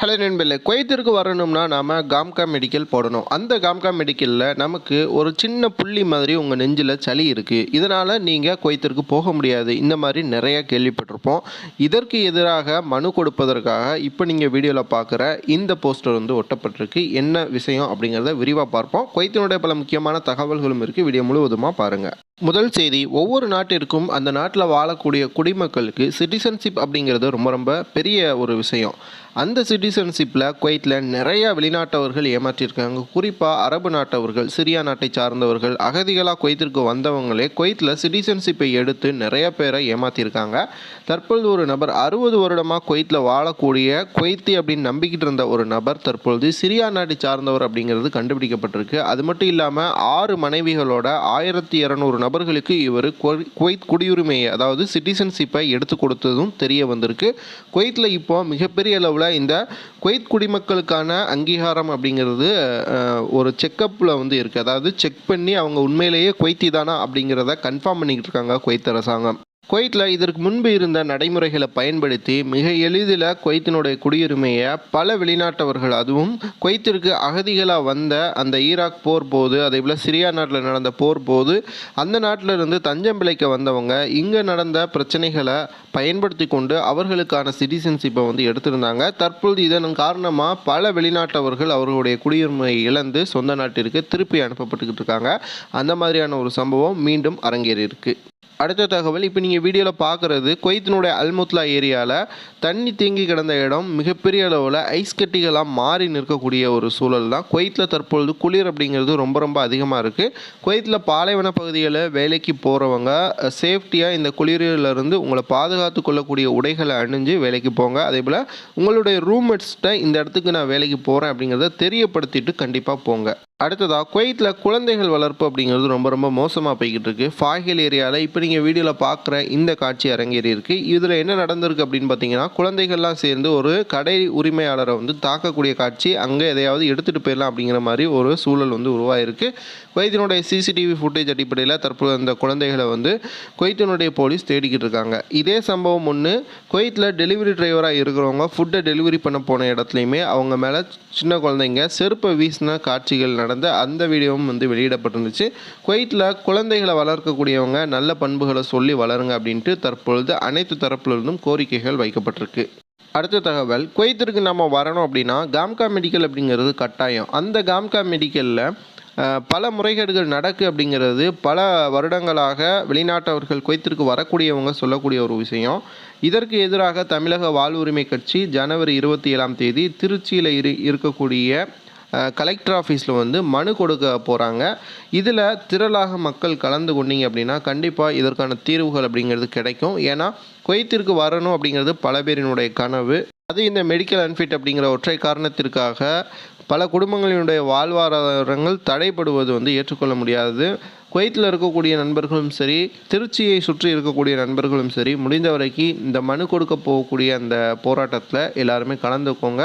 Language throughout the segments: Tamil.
ஹலோ நண்பர்களே குவைத்திற்கு வரணும்னா நாம் காம்கா மெடிக்கல் போடணும். அந்த காம்கா மெடிக்கலில் நமக்கு ஒரு சின்ன புள்ளி மாதிரி உங்கள் நெஞ்சில் சளி இருக்குது இதனால் நீங்கள் குவைத்திற்கு போக முடியாது. இந்த மாதிரி நிறைய கேள்விப்பட்டிருப்போம். இதற்கு எதிராக மனு கொடுப்பதற்காக இப்போ நீங்கள் வீடியோவில் பார்க்குற இந்த போஸ்டர் வந்து ஒட்டப்பட்டிருக்கு. என்ன விஷயம் அப்படிங்கிறத விரிவாக பார்ப்போம். குவைத்தினுடைய பல முக்கியமான தகவல்களும் இருக்குது வீடியோ முழுவதுமாக பாருங்கள் முதல் செய்தி ஒவ்வொரு நாட்டிற்கும் அந்த நாட்டில் வாழக்கூடிய குடிமக்களுக்கு சிட்டிசன்ஷிப் அப்படிங்கிறது ரொம்ப ரொம்ப பெரிய ஒரு விஷயம். அந்த சிட்டிசன்ஷிப்பில் குவைத்தில் நிறைய வெளிநாட்டவர்கள் ஏமாற்றியிருக்காங்க குறிப்பாக அரபு நாட்டவர்கள் சிரியா நாட்டை சார்ந்தவர்கள் அகதிகளாக குவைத்திற்கு வந்தவங்களே குவைத்தில் சிட்டிசன்ஷிப்பை எடுத்து நிறைய பேரை ஏமாற்றியிருக்காங்க தற்பொழுது ஒரு நபர் அறுபது வருடமாக குவைத்தில் வாழக்கூடிய குவைத்தி அப்படின்னு நம்பிக்கிட்டு இருந்த ஒரு நபர் தற்பொழுது சிரியா நாட்டை சார்ந்தவர் அப்படிங்கிறது கண்டுபிடிக்கப்பட்டிருக்கு. அது மட்டும் இல்லாமல் ஆறு மனைவிகளோட ஆயிரத்தி இரநூறு நபர்களுக்கு இவர் குவைத் குடியுரிமையை அதாவது சிட்டிசன்ஷிப்பை எடுத்து கொடுத்ததும் தெரிய வந்திருக்கு. குவைத்தில் இப்போ மிகப்பெரிய அளவில் இந்த குவைத் குடிமக்களுக்கான அங்கீகாரம் அப்படிங்கிறது ஒரு செக்கப்பில் வந்து இருக்குது அதாவது செக் பண்ணி அவங்க உண்மையிலேயே குவைத்தி தானா அப்படிங்கிறத கன்ஃபார்ம் பண்ணிக்கிட்டு இருக்காங்க குவைத் அரசாங்கம். குவைத்தில் இதற்கு முன்பு இருந்த நடைமுறைகளை பயன்படுத்தி மிக எளிதில் குவைத்தினுடைய குடியுரிமையை பல வெளிநாட்டவர்கள் அதுவும் குவைத்திற்கு அகதிகளாக வந்த அந்த ஈராக் போர் போது அதே போல் சிரியா நாட்டில் நடந்த போர் போது அந்த நாட்டில் இருந்து தஞ்சம் பிழைக்க வந்தவங்க இங்கே நடந்த பிரச்சனைகளை பயன்படுத்தி கொண்டு அவர்களுக்கான சிட்டிசன்ஷிப்பை வந்து எடுத்திருந்தாங்க. தற்பொழுது இதன் காரணமாக பல வெளிநாட்டவர்கள் அவர்களுடைய குடியுரிமையை இழந்து சொந்த நாட்டிற்கு திருப்பி அனுப்பப்பட்டுக்கிட்டு இருக்காங்க. அந்த மாதிரியான ஒரு சம்பவம் மீண்டும் அரங்கேறியிருக்கு. அடுத்த தகவல் இப்போ நீங்கள் வீடியோவில் பார்க்குறது குவைத்தினுடைய அல்முத்லா ஏரியாவில் தண்ணி தேங்கி கிடந்த இடம் மிகப்பெரிய அளவில் ஐஸ் கட்டிகளாக மாறி நிற்கக்கூடிய ஒரு சூழல் தான். குவைத்தில் தற்பொழுது குளிர் அப்படிங்கிறது ரொம்ப ரொம்ப அதிகமாக இருக்குது குவைத்தில் பாலைவன பகுதிகளில் வேலைக்கு போகிறவங்க சேஃப்டியாக இந்த குளிரிலிருந்து உங்களை பாதுகாத்து கொள்ளக்கூடிய உடைகளை அணிஞ்சு வேலைக்கு போங்க. அதே போல் உங்களுடைய ரூம்மேட்ஸ்கிட்ட இந்த இடத்துக்கு நான் வேலைக்கு போகிறேன் அப்படிங்கிறத தெரியப்படுத்திட்டு கண்டிப்பாக போங்க. அடுத்ததாக குவைத்தில் குழந்தைகள் வளர்ப்பு அப்படிங்கிறது ரொம்ப ரொம்ப மோசமாக போய்கிட்டு இருக்கு ஃபாஹில் ஏரியாவில் இப்போ நீங்கள் வீடியோவில் பார்க்குற இந்த காட்சி அரங்கேறி இருக்கு. இதில் என்ன நடந்திருக்கு அப்படின்னு பார்த்தீங்கன்னா குழந்தைகள்லாம் சேர்ந்து ஒரு கடை உரிமையாளரை வந்து தாக்கக்கூடிய காட்சி அங்கே எதையாவது எடுத்துகிட்டு போயிடலாம் அப்படிங்கிற மாதிரி ஒரு சூழல் வந்து உருவாயிருக்கு. குவைத்தினுடைய சிசிடிவி ஃபுட்டேஜ் அடிப்படையில் தற்போது அந்த குழந்தைகளை வந்து குவைத்தினுடைய போலீஸ் தேடிக்கிட்டு இருக்காங்க. இதே சம்பவம் ஒன்று குவைத்தில் டெலிவரி டிரைவராக இருக்கிறவங்க ஃபுட்டை டெலிவரி பண்ண போன இடத்துலையுமே அவங்க மேலே சின்ன குழந்தைங்க செருப்பை வீசின காட்சிகள் நடந்த அந்த வீடியோவும் வந்து வெளியிடப்பட்டிருந்துச்சு. குவைத்தில் குழந்தைகளை வளர்க்கக்கூடியவங்க நல்ல பண்புகளை சொல்லி வளருங்க அப்படின்ட்டு தற்பொழுது அனைத்து தரப்பிலிருந்தும் கோரிக்கைகள் வைக்கப்பட்டிருக்கு. அடுத்த தகவல் குவைத்திற்கு நம்ம வரணும் அப்படின்னா காம்கா மெடிக்கல் அப்படிங்கிறது கட்டாயம். அந்த காம்கா மெடிக்கலில் பல முறைகேடுகள் நடக்கு அப்படிங்கிறது பல வருடங்களாக வெளிநாட்டவர்கள் குவைத்திற்கு வரக்கூடியவங்க சொல்லக்கூடிய ஒரு விஷயம். இதற்கு எதிராக தமிழக வாழ்வுரிமை கட்சி ஜனவரி இருபத்தி ஏழாம் தேதி திருச்சியில் இரு இருக்கக்கூடிய கலெக்டர் ஆஃபீஸில் வந்து மனு கொடுக்க போகிறாங்க இதில் திரளாக மக்கள் கலந்து கொண்டீங்க அப்படின்னா கண்டிப்பாக இதற்கான தீர்வுகள் அப்படிங்கிறது கிடைக்கும். ஏன்னா குவைத்திற்கு வரணும் அப்படிங்கிறது பல பேரினுடைய கனவு. அது இந்த மெடிக்கல் அன்ஃபிட் அப்படிங்கிற ஒற்றை காரணத்திற்காக பல குடும்பங்களினுடைய வாழ்வாதாரங்கள் தடைப்படுவது வந்து ஏற்றுக்கொள்ள முடியாது. குவைத்தில் இருக்கக்கூடிய நண்பர்களும் சரி திருச்சியை சுற்றி இருக்கக்கூடிய நண்பர்களும் சரி முடிந்த வரைக்கும் இந்த மனு கொடுக்க போகக்கூடிய அந்த போராட்டத்தில் எல்லாருமே கலந்துக்கோங்க.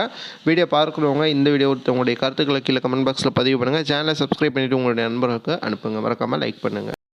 வீடியோ பார்க்குறவங்க இந்த வீடியோ உங்களுடைய கருத்துக்களை கீழே கமெண்ட் பாக்ஸில் பதிவு பண்ணுங்கள் சேனலை சப்ஸ்கிரைப் பண்ணிவிட்டு உங்களுடைய நண்பர்களுக்கு அனுப்புங்க. மறக்காமல் லைக் பண்ணுங்கள்